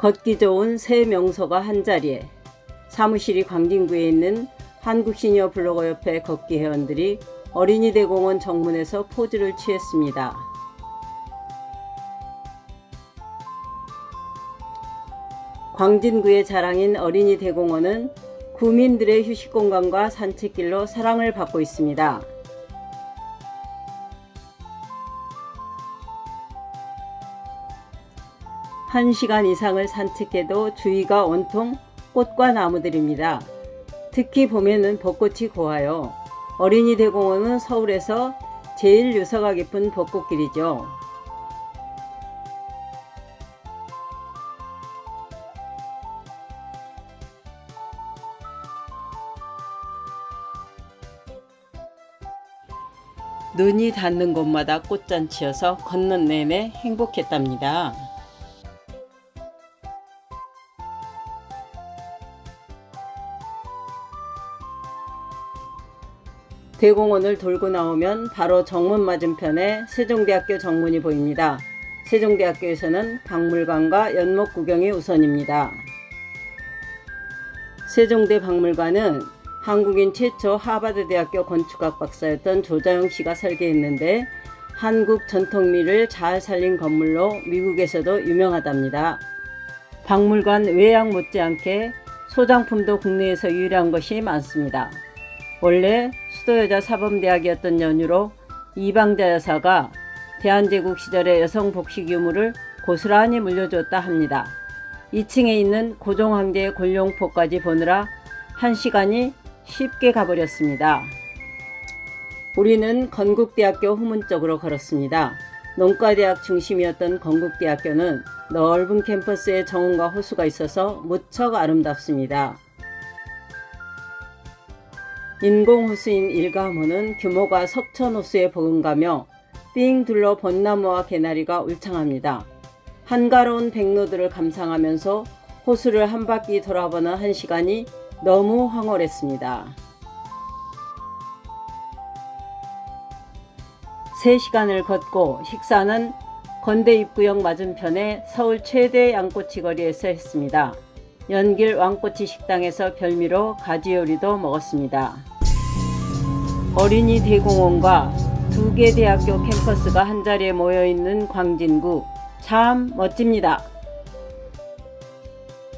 걷기 좋은 새 명소가 한자리에 사무실이 광진구에 있는 한국시니어 블로거 협회 걷기 회원들이 어린이 대공원 정문에서 포즈를 취했습니다. 광진구의 자랑인 어린이 대공원은 구민들의 휴식 공간과 산책길로 사랑을 받고 있습니다. 한시간 이상을 산책해도 주위가 온통 꽃과 나무들입니다. 특히 봄에는 벚꽃이 고와요. 어린이 대공원은 서울에서 제일 유서가 깊은 벚꽃길이죠. 눈이 닿는 곳마다 꽃잔치여서 걷는 내내 행복했답니다. 대공원을 돌고 나오면 바로 정문 맞은편에 세종대학교 정문이 보입니다. 세종대학교에서는 박물관과 연못 구경이 우선입니다. 세종대 박물관은 한국인 최초 하버드 대학교 건축학 박사였던 조자영 씨가 설계했는데 한국 전통미를 잘 살린 건물로 미국에서도 유명하답니다. 박물관 외양 못지않게 소장품도 국내에서 유일한 것이 많습니다. 원래 수도여자 사범대학이었던 연유로 이방자 여사가 대한제국 시절의 여성 복식 유물을 고스란히 물려줬다 합니다. 2층에 있는 고종황제의 골룡포까지 보느라 한 시간이 쉽게 가버렸습니다. 우리는 건국대학교 후문 쪽으로 걸었습니다. 농과대학 중심이었던 건국대학교는 넓은 캠퍼스에 정원과 호수가 있어서 무척 아름답습니다. 인공호수인 일가호는 규모가 석천호수에 버금가며 삥 둘러 벚나무와 개나리가 울창합니다. 한가로운 백로들을 감상하면서 호수를 한 바퀴 돌아보는 한 시간이 너무 황홀했습니다. 3시간을 걷고 식사는 건대 입구역 맞은편에 서울 최대 양꼬치 거리에서 했습니다. 연길 왕꼬치 식당에서 별미로 가지 요리도 먹었습니다. 어린이 대공원과 두 개 대학교 캠퍼스가 한자리에 모여 있는 광진구 참 멋집니다.